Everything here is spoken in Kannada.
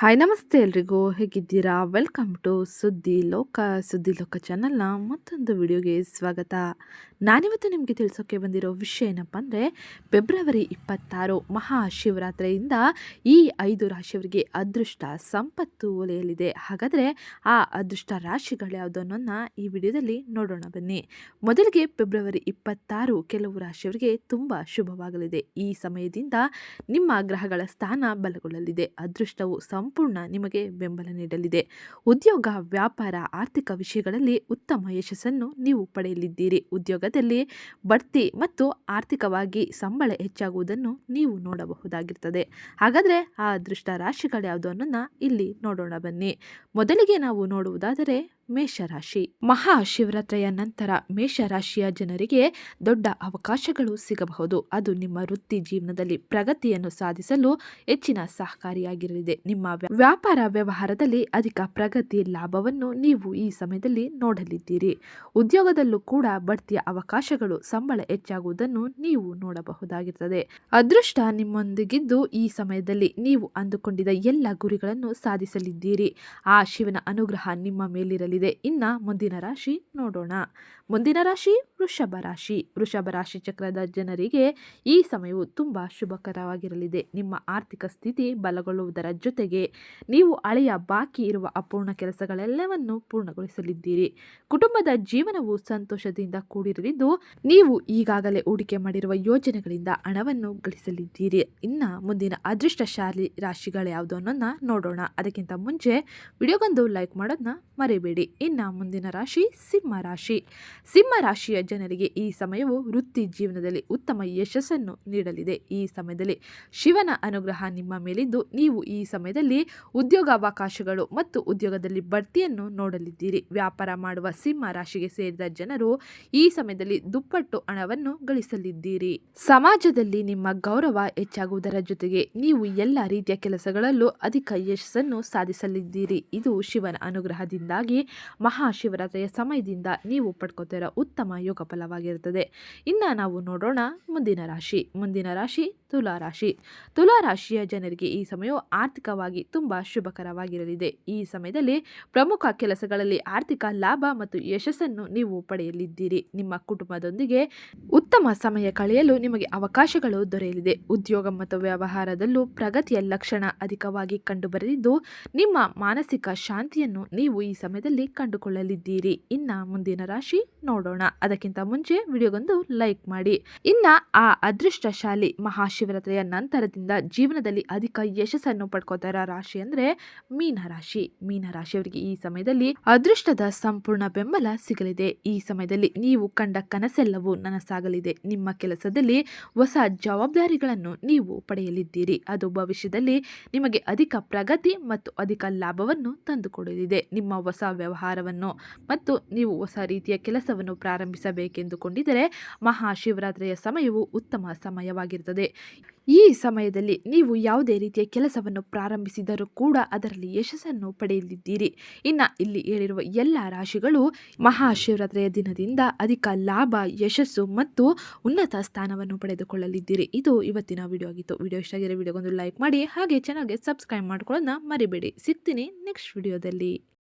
ಹಾಯ್ ನಮಸ್ತೆ ಎಲ್ರಿಗೂ. ಹೇಗಿದ್ದೀರಾ? ವೆಲ್ಕಮ್ ಟು ಸುದ್ದಿ ಲೋಕ ಸುದ್ದಿ ಲೋಕ ಚಾನಲ್ನ ಮತ್ತೊಂದು ವಿಡಿಯೋಗೆ ಸ್ವಾಗತ. ನಾನಿವತ್ತು ನಿಮಗೆ ತಿಳಿಸೋಕೆ ಬಂದಿರೋ ವಿಷಯ ಏನಪ್ಪ ಅಂದರೆ, ಫೆಬ್ರವರಿ ಇಪ್ಪತ್ತಾರು ಮಹಾಶಿವರಾತ್ರಿಯಿಂದ ಈ ಐದು ರಾಶಿಯವರಿಗೆ ಅದೃಷ್ಟ ಸಂಪತ್ತು ಒಲೆಯಲಿದೆ ಹಾಗಾದರೆ ಆ ಅದೃಷ್ಟ ರಾಶಿಗಳು ಅನ್ನೋದನ್ನ ಈ ವಿಡಿಯೋದಲ್ಲಿ ನೋಡೋಣ ಬನ್ನಿ. ಮೊದಲಿಗೆ ಫೆಬ್ರವರಿ ಇಪ್ಪತ್ತಾರು ಕೆಲವು ರಾಶಿಯವರಿಗೆ ತುಂಬ ಶುಭವಾಗಲಿದೆ. ಈ ಸಮಯದಿಂದ ನಿಮ್ಮ ಗ್ರಹಗಳ ಸ್ಥಾನ ಬಲಗೊಳ್ಳಲಿದೆ. ಅದೃಷ್ಟವು ಸಂಪೂರ್ಣ ನಿಮಗೆ ಬೆಂಬಲ ನೀಡಲಿದೆ. ಉದ್ಯೋಗ, ವ್ಯಾಪಾರ, ಆರ್ಥಿಕ ವಿಷಯಗಳಲ್ಲಿ ಉತ್ತಮ ಯಶಸ್ಸನ್ನು ನೀವು ಪಡೆಯಲಿದ್ದೀರಿ. ಉದ್ಯೋಗದಲ್ಲಿ ಬಡ್ತಿ ಮತ್ತು ಆರ್ಥಿಕವಾಗಿ ಸಂಬಳ ಹೆಚ್ಚಾಗುವುದನ್ನು ನೀವು ನೋಡಬಹುದಾಗಿರ್ತದೆ ಹಾಗಾದರೆ ಆ ಅದೃಷ್ಟ ರಾಶಿಗಳು ಯಾವುದು ಅನ್ನೋದನ್ನ ಇಲ್ಲಿ ನೋಡೋಣ ಬನ್ನಿ. ಮೊದಲಿಗೆ ನಾವು ನೋಡುವುದಾದರೆ ಮೇಷರಾಶಿ. ಮಹಾಶಿವರಾತ್ರಿಯ ನಂತರ ಮೇಷರಾಶಿಯ ಜನರಿಗೆ ದೊಡ್ಡ ಅವಕಾಶಗಳು ಸಿಗಬಹುದು. ಅದು ನಿಮ್ಮ ವೃತ್ತಿ ಜೀವನದಲ್ಲಿ ಪ್ರಗತಿಯನ್ನು ಸಾಧಿಸಲು ಹೆಚ್ಚಿನ ಸಹಕಾರಿಯಾಗಿರಲಿದೆ. ನಿಮ್ಮ ವ್ಯಾ- ವ್ಯಾಪಾರ ವ್ಯವಹಾರದಲ್ಲಿ ಅಧಿಕ ಪ್ರಗತಿ ಲಾಭವನ್ನು ನೀವು ಈ ಸಮಯದಲ್ಲಿ ನೋಡಲಿದ್ದೀರಿ. ಉದ್ಯೋಗದಲ್ಲೂ ಕೂಡ ಬಡ್ತಿಯ ಅವಕಾಶಗಳು ಸಂಬಳ ಹೆಚ್ಚಾಗುವುದನ್ನು ನೀವು ನೋಡಬಹುದಾಗಿರುತ್ತದೆ ಅದೃಷ್ಟ ನಿಮ್ಮೊಂದಿಗಿದ್ದು ಈ ಸಮಯದಲ್ಲಿ ನೀವು ಅಂದುಕೊಂಡಿದ್ದ ಎಲ್ಲ ಗುರಿಗಳನ್ನು ಸಾಧಿಸಲಿದ್ದೀರಿ. ಆ ಶಿವನ ಅನುಗ್ರಹ ನಿಮ್ಮ ಮೇಲಿರಲಿದೆ ಇನ್ನ ಮುಂದಿನ ರಾಶಿ ನೋಡೋಣ. ಮುಂದಿನ ರಾಶಿ ವೃಷಭ ರಾಶಿ. ವೃಷಭ ರಾಶಿ ಚಕ್ರದ ಜನರಿಗೆ ಈ ಸಮಯವು ತುಂಬ ಶುಭಕರವಾಗಿರಲಿದೆ. ನಿಮ್ಮ ಆರ್ಥಿಕ ಸ್ಥಿತಿ ಬಲಗೊಳ್ಳುವುದರ ಜೊತೆಗೆ ನೀವು ಹಳೆಯ ಬಾಕಿ ಇರುವ ಅಪೂರ್ಣ ಕೆಲಸಗಳೆಲ್ಲವನ್ನು ಪೂರ್ಣಗೊಳಿಸಲಿದ್ದೀರಿ. ಕುಟುಂಬದ ಜೀವನವು ಸಂತೋಷದಿಂದ ಕೂಡಿರಲಿದ್ದು, ನೀವು ಈಗಾಗಲೇ ಹೂಡಿಕೆ ಮಾಡಿರುವ ಯೋಜನೆಗಳಿಂದ ಹಣವನ್ನು ಗಳಿಸಲಿದ್ದೀರಿ. ಇನ್ನು ಮುಂದಿನ ಅದೃಷ್ಟಶಾಲಿ ರಾಶಿಗಳು ಯಾವುದು ಅನ್ನೋದನ್ನ ನೋಡೋಣ. ಅದಕ್ಕಿಂತ ಮುಂಚೆ ವಿಡಿಯೋಗೊಂದು ಲೈಕ್ ಮಾಡೋದನ್ನ ಮರಿಬೇಡಿ. ಇನ್ನು ಮುಂದಿನ ರಾಶಿ ಸಿಂಹ ರಾಶಿ. ಸಿಂಹ ರಾಶಿಯ ಜನರಿಗೆ ಈ ಸಮಯವು ವೃತ್ತಿ ಜೀವನದಲ್ಲಿ ಉತ್ತಮ ಯಶಸ್ಸನ್ನು ನೀಡಲಿದೆ. ಈ ಸಮಯದಲ್ಲಿ ಶಿವನ ಅನುಗ್ರಹ ನಿಮ್ಮ ಮೇಲಿದ್ದು ನೀವು ಈ ಸಮಯದಲ್ಲಿ ಉದ್ಯೋಗಾವಕಾಶಗಳು ಮತ್ತು ಉದ್ಯೋಗದಲ್ಲಿ ಬಡ್ತಿಯನ್ನು ನೋಡಲಿದ್ದೀರಿ. ವ್ಯಾಪಾರ ಮಾಡುವ ಸಿಂಹ ರಾಶಿಗೆ ಸೇರಿದ ಜನರು ಈ ಸಮಯದಲ್ಲಿ ದುಪ್ಪಟ್ಟು ಹಣವನ್ನು ಗಳಿಸಲಿದ್ದೀರಿ. ಸಮಾಜದಲ್ಲಿ ನಿಮ್ಮ ಗೌರವ ಹೆಚ್ಚಾಗುವುದರ ಜೊತೆಗೆ ನೀವು ಎಲ್ಲ ರೀತಿಯ ಕೆಲಸಗಳಲ್ಲೂ ಅಧಿಕ ಯಶಸ್ಸನ್ನು ಸಾಧಿಸಲಿದ್ದೀರಿ. ಇದು ಶಿವನ ಅನುಗ್ರಹದಿಂದಾಗಿ ಮಹಾಶಿವರಾತ್ರಿಯ ಸಮಯದಿಂದ ನೀವು ಪಡ್ಕೋತಿರೋ ಉತ್ತಮ ಯೋಗ ಫಲವಾಗಿರುತ್ತದೆ ಇನ್ನು ನಾವು ನೋಡೋಣ ಮುಂದಿನ ರಾಶಿ. ಮುಂದಿನ ರಾಶಿ ತುಲಾ ರಾಶಿ. ತುಲಾ ರಾಶಿಯ ಜನರಿಗೆ ಈ ಸಮಯವು ಆರ್ಥಿಕವಾಗಿ ತುಂಬ ಶುಭಕರವಾಗಿರಲಿದೆ. ಈ ಸಮಯದಲ್ಲಿ ಪ್ರಮುಖ ಕೆಲಸಗಳಲ್ಲಿ ಆರ್ಥಿಕ ಲಾಭ ಮತ್ತು ಯಶಸ್ಸನ್ನು ನೀವು ಪಡೆಯಲಿದ್ದೀರಿ. ನಿಮ್ಮ ಕುಟುಂಬದೊಂದಿಗೆ ಉತ್ತಮ ಸಮಯ ಕಳೆಯಲು ನಿಮಗೆ ಅವಕಾಶಗಳು ದೊರೆಯಲಿದೆ. ಉದ್ಯೋಗ ಮತ್ತು ವ್ಯವಹಾರದಲ್ಲೂ ಪ್ರಗತಿಯ ಲಕ್ಷಣ ಅಧಿಕವಾಗಿ ಕಂಡುಬರಲಿದ್ದು, ನಿಮ್ಮ ಮಾನಸಿಕ ಶಾಂತಿಯನ್ನು ನೀವು ಈ ಸಮಯದಲ್ಲಿ ಕಂಡುಕೊಳ್ಳಲಿದ್ದೀರಿ. ಇನ್ನ ಮುಂದಿನ ರಾಶಿ ನೋಡೋಣ. ಅದಕ್ಕಿಂತ ಮುಂಚೆ ವಿಡಿಯೋಗೊಂದು ಲೈಕ್ ಮಾಡಿ. ಇನ್ನ ಆ ಅದೃಷ್ಟಶಾಲಿ ಮಹಾಶಿವರಾತ್ರಿಯ ನಂತರದಿಂದ ಜೀವನದಲ್ಲಿ ಅಧಿಕ ಯಶಸ್ಸನ್ನು ಪಡ್ಕೋತಾರ ರಾಶಿ ಅಂದ್ರೆ ಮೀನ ರಾಶಿ. ಮೀನ ರಾಶಿಯವರಿಗೆ ಈ ಸಮಯದಲ್ಲಿ ಅದೃಷ್ಟದ ಸಂಪೂರ್ಣ ಬೆಂಬಲ ಸಿಗಲಿದೆ. ಈ ಸಮಯದಲ್ಲಿ ನೀವು ಕಂಡ ಕನಸೆಲ್ಲವೂ ನನಸಾಗಲಿದೆ. ನಿಮ್ಮ ಕೆಲಸದಲ್ಲಿ ಹೊಸ ಜವಾಬ್ದಾರಿಗಳನ್ನು ನೀವು ಪಡೆಯಲಿದ್ದೀರಿ. ಅದು ಭವಿಷ್ಯದಲ್ಲಿ ನಿಮಗೆ ಅಧಿಕ ಪ್ರಗತಿ ಮತ್ತು ಅಧಿಕ ಲಾಭವನ್ನು ತಂದುಕೊಡಲಿದೆ. ನಿಮ್ಮ ಹೊಸ ವ್ಯವಹಾರವನ್ನು ಮತ್ತು ನೀವು ಹೊಸ ರೀತಿಯ ಕೆಲಸವನ್ನು ಪ್ರಾರಂಭಿಸಬೇಕೆಂದುಕೊಂಡಿದ್ದರೆ ಮಹಾಶಿವರಾತ್ರಿಯ ಸಮಯವು ಉತ್ತಮ ಸಮಯವಾಗಿರುತ್ತದೆ. ಈ ಸಮಯದಲ್ಲಿ ನೀವು ಯಾವುದೇ ರೀತಿಯ ಕೆಲಸವನ್ನು ಪ್ರಾರಂಭಿಸಿದರೂ ಕೂಡ ಅದರಲ್ಲಿ ಯಶಸ್ಸನ್ನು ಪಡೆಯಲಿದ್ದೀರಿ. ಇನ್ನು ಇಲ್ಲಿ ಹೇಳಿರುವ ಎಲ್ಲ ರಾಶಿಗಳು ಮಹಾಶಿವರಾತ್ರಿಯ ದಿನದಿಂದ ಅಧಿಕ ಲಾಭ, ಯಶಸ್ಸು ಮತ್ತು ಉನ್ನತ ಸ್ಥಾನವನ್ನು ಪಡೆದುಕೊಳ್ಳಲಿದ್ದೀರಿ. ಇದು ಇವತ್ತಿನ ವಿಡಿಯೋ ಆಗಿತ್ತು. ವಿಡಿಯೋ ಇಷ್ಟ ಆಗಿರೋ ವಿಡಿಯೋಗೊಂದು ಲೈಕ್ ಮಾಡಿ, ಹಾಗೆ ಚೆನ್ನಾಗಿ ಸಬ್ಸ್ಕ್ರೈಬ್ ಮಾಡ್ಕೊಳ್ಳೋದನ್ನ ಮರಿಬೇಡಿ. ಸಿಗ್ತೀನಿ ನೆಕ್ಸ್ಟ್ ವಿಡಿಯೋದಲ್ಲಿ